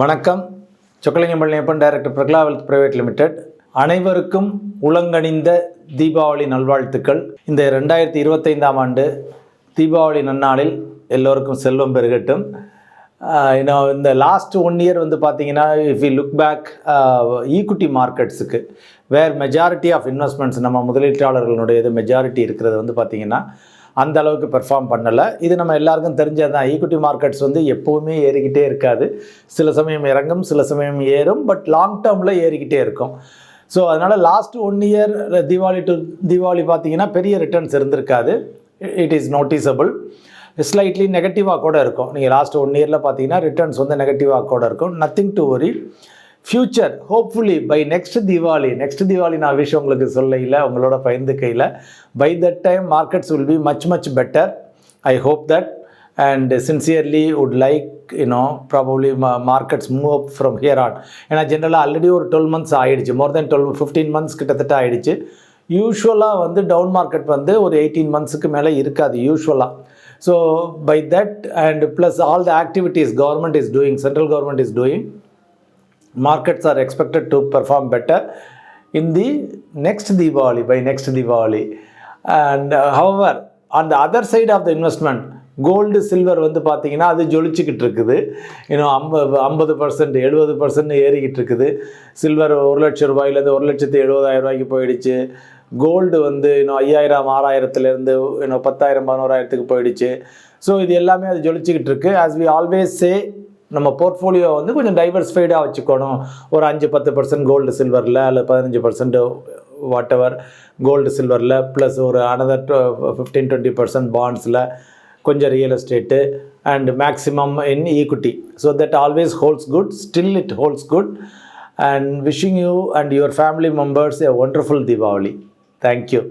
வணக்கம். Chockalingam Palaniappan director Prakala wealth private limited. அனைவருக்கும் உலங்கணிந்த தீபாவளி நல்வாழ்த்துக்கள். இந்த ரெண்டாயிரத்தி இருபத்தைந்தாம் ஆண்டு தீபாவளி நன்னாளில் எல்லோருக்கும் செல்வம் பெருகட்டும். இன்னும் இந்த லாஸ்ட் ஒன் இயர் வந்து பார்த்தீங்கன்னா if you look back equity மார்க்கெட்ஸுக்கு where majority of investments நம்ம முதலீட்டாளர்களுடைய மெஜாரிட்டி இருக்கிறது வந்து பார்த்திங்கன்னா அந்த அளவுக்கு பெர்ஃபார்ம் பண்ணலை. இது நம்ம எல்லாருக்கும் தெரிஞ்சது தான் ஈக்குட்டி மார்க்கெட்ஸ் வந்து எப்போவுமே ஏறிக்கிட்டே இருக்காது. சில சமயம் இறங்கும் சில சமயம் ஏறும் பட் லாங் டேர்மில் ஏறிக்கிட்டே இருக்கும். ஸோ அதனால் last one year Deepavali to Deepavali பார்த்தீங்கன்னா பெரிய ரிட்டர்ன்ஸ் இருந்திருக்காது. இட் இஸ் நோட்டிசபிள் ஸ்லைட்லி நெகட்டிவாக கூட இருக்கும். நீங்கள் லாஸ்ட் ஒன் இயரில் பார்த்தீங்கன்னா ரிட்டர்ன்ஸ் வந்து நெகட்டிவாக கூட இருக்கும். Nothing to worry future hopefully by next Deepavali next Deepavali நான் விஷயம் உங்களுக்கு சொல்லையில் உங்களோட பயந்து கையில் by that time markets will be much much better I hope that and sincerely would like you know probably markets move up from here on ஏன்னா ஜென்ரலாக already ஒரு டுவெல் மந்த்ஸ் ஆகிடுச்சு more than twelve fifteen months கிட்டத்தட்ட ஆயிடுச்சு. யூஸ்வலாக வந்து down market வந்து ஒரு எயிட்டீன் மந்த்ஸுக்கு மேலே இருக்காது யூஸ்வலாக so by that and plus all the activities government is doing central government is doing markets are expected to perform better in the next Diwali, by next Diwali. And uh, however, on the other side of the investment, gold silver வந்து பார்த்திங்கன்னா அது ஜொலிச்சிக்கிட்டு இருக்குது. இன்னும் ஐம்பது ஐம்பது percent எழுபது percent ஏறிக்கிட்டு இருக்குது. சில்வர் ஒரு லட்சம் ரூபாயிலேருந்து ஒரு லட்சத்து எழுபதாயிரம் ரூபாய்க்கு போயிடுச்சு. கோல்டு வந்து இன்னும் ஐயாயிரம் ஆறாயிரத்துலேருந்து இன்னும் பத்தாயிரம் பதினோராயிரத்துக்கு போயிடுச்சு. ஸோ இது எல்லாமே அது ஜொலிச்சிக்கிட்டு இருக்குது ஆஸ் வி ஆல்வேஸ் சே நம்ம போர்ட்ஃபோலியோ வந்து கொஞ்சம் டைவர்ஸ்ஃபைடாக வச்சுக்கணும். ஒரு அஞ்சு பத்து பர்சன்ட் கோல்டு சில்வரில் அல்லது பதினஞ்சு பர்சன்ட் வாட் எவர் கோல்டு சில்வரில் ப்ளஸ் ஒரு அனதர் ஃபிஃப்டீன் டுவெண்ட்டி பர்சன்ட் பாண்ட்ஸில் கொஞ்சம் real estate and maximum in equity so that always holds good still it holds good and wishing you and your family members a wonderful Deepavali thank you